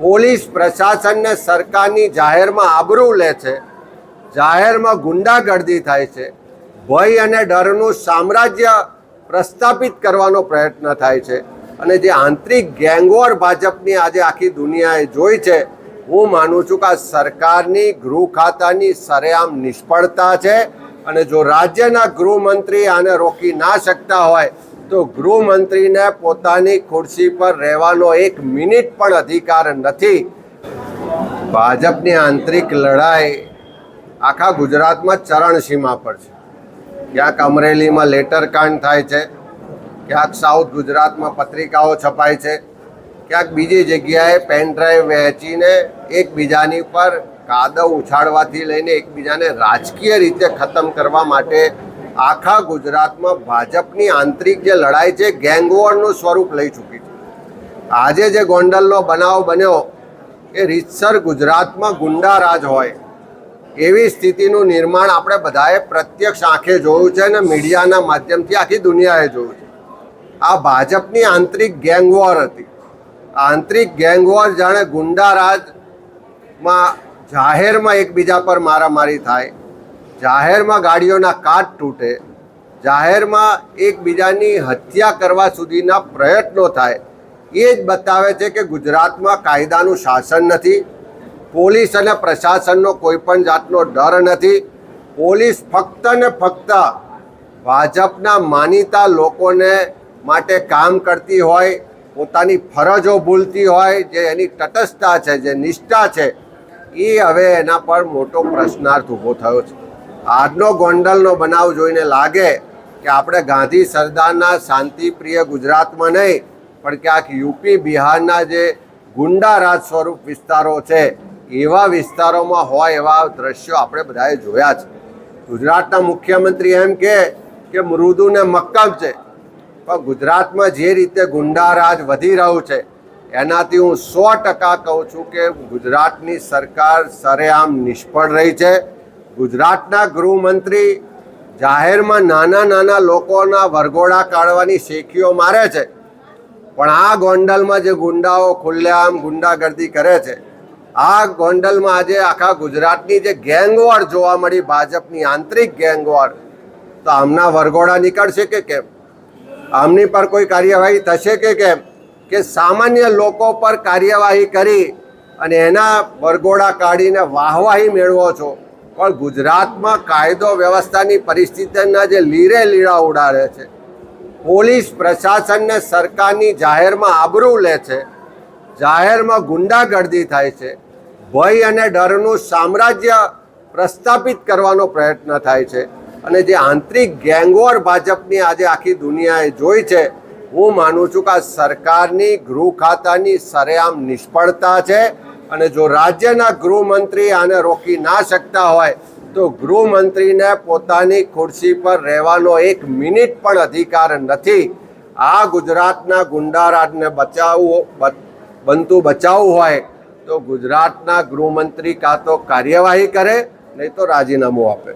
Police પ્રશાસનને સરકારની જાહેરમાં આબરૂ લે છે. જાહેરમાં ગુંડાગર્દી થાય છે. ભય અને ડરનું સામ્રાજ્ય પ્રસ્થાપિત કરવાનો પ્રયત્ન થાય છે. અને જે આંતરિક ગેંગવોર ભાજપની આજે આખી દુનિયાએ જોઈ છે, હું માનું છું કે આ સરકારની ગૃહ ખાતાની સરેઆમ નિષ્ફળતા છે. અને જો રાજ્યના ગૃહમંત્રી આને રોકી ના શકતા હોય તો ગૃહમંત્રીને પોતાની ખુરશી પર રહેવાનો એક મિનિટ પણ અધિકાર નથી. ભાજપની આંતરિક લડાઈ આખા ગુજરાતમાં ચરણસીમા પર છે. ક્યાંક અમરેલીમાં લેટર કાંડ થાય છે, ક્યાંક સાઉથ ગુજરાતમાં પત્રિકાઓ છપાય છે, ક્યાંક બીજી જગ્યાએ પેન ડ્રાઈવ વહેંચીને એકબીજાની પર કાદવ ઉછાળવાથી લઈને એકબીજાને રાજકીય રીતે ખતમ કરવા માટે આખા ગુજરાતમાં ભાજપની આંતરિક જે લડાઈ છે ગેંગવોરનું સ્વરૂપ લઈ ચૂકી છે. આજે જે ગોંડલનો બનાવ બન્યો, એ રીતસર ગુજરાતમાં ગુંડા રાજ હોય, એવી સ્થિતિનું નિર્માણ આપણે બધાએ પ્રત્યક્ષ આંખે જોયું છે અને મીડિયાના માધ્યમથી આખી દુનિયાએ જોયું છે. આ ભાજપની આંતરિક ગેંગવોર હતી. આંતરિક ગેંગવોર જાણે ગુંડા રાજમાં જાહેરમાં એકબીજા પર મારામારી થાય જાહેરમાં ગાડીઓના કાચ તૂટે, જાહેરમાં એકબીજાની હત્યા કરવા સુધીના પ્રયત્નો થાય, એ જ બતાવે છે કે ગુજરાતમાં કાયદાનું શાસન નથી, પોલીસ અને પ્રશાસનનો કોઈ પણ જાતનો ડર નથી, પોલીસ ફક્ત ને ફક્ત ભાજપના માનીતા લોકોને માટે કામ કરતી હોય, પોતાની ફરજો ભૂલતી હોય, જે એની તટસ્થતા છે, જે નિષ્ઠા છે, એ હવે એના પર મોટો પ્રશ્નાર્થ ઊભો થયો છે. આજનો ગોંડલનો બનાવ જોઈને લાગે કે આપણે ગાંધી સરદારના શાંતિપ્રિય ગુજરાતમાં નહીં, પણ ક્યાંક યુપી બિહારના જે ગુંડા રાજ સ્વરૂપ વિસ્તારો છે, એવા વિસ્તારોમાં હોય એવા દ્રશ્યો આપણે બધાએ જોયા છે. ગુજરાતના મુખ્યમંત્રી એમ કે કે મૃદુ ને મક્કમ છે. પણ ગુજરાતમાં જે રીતે ગુંડા રાજ વધી રહ્યું છે, એનાથી હું સો ટકા કહું છું કે ગુજરાતની સરકાર સરેઆમ નિષ્ફળ રહી છે. ગુજરાતના ગૃહમંત્રી જાહેરમાં નાના નાના લોકોના વરઘોડા કાઢવાની શેખીઓ મારે છે. પણ આ ગોંડલમાં જે ગુંડાઓ ખુલ્લેઆમ ગુંડાગર્દી કરે છે, આ ગોંડલમાં આજે આખા ગુજરાતની જે ગેંગવોર જોવા મળી, ભાજપની આંતરિક ગેંગવોર, તો આમના વરઘોડા નીકળશે કે કેમ? આમની પર કોઈ કાર્યવાહી થશે કે કેમ? કે સામાન્ય લોકો પર કાર્યવાહી કરી અને એના વરઘોડા કાઢીને વાહવાહી મેળવો છો? પણ ગુજરાતમાં કાયદો વ્યવસ્થાની પરિસ્થિતિના જે લીરે લીરા ઉડાડે છે, પોલીસ પ્રશાસનને સરકારની જાહેરમાં આબરૂ લે છે, જાહેરમાં ગુંડાગર્દી થાય છે, ભય અને ડરનું સામ્રાજ્ય પ્રસ્થાપિત કરવાનો પ્રયત્ન થાય છે. અને જે આંતરિક ગેંગવોર ભાજપની આજે આખી દુનિયાએ જોઈ છે, હું માનું છું કે આ સરકારની ગૃહ ખાતાની સરેઆમ નિષ્ફળતા છે અને જો રાજ્યના ગૃહમંત્રી આને રોકી ના શકતા હોય, તો ગૃહમંત્રીને પોતાની ખુરશી પર રહેવાનો એક મિનિટ પણ અધિકાર નથી. આ ગુજરાતના ગુંડારાજને બચાવવું બનતું બચાવવું હોય, તો ગુજરાતના ગૃહમંત્રી કાં તો કાર્યવાહી કરે, નહીં તો રાજીનામું આપે.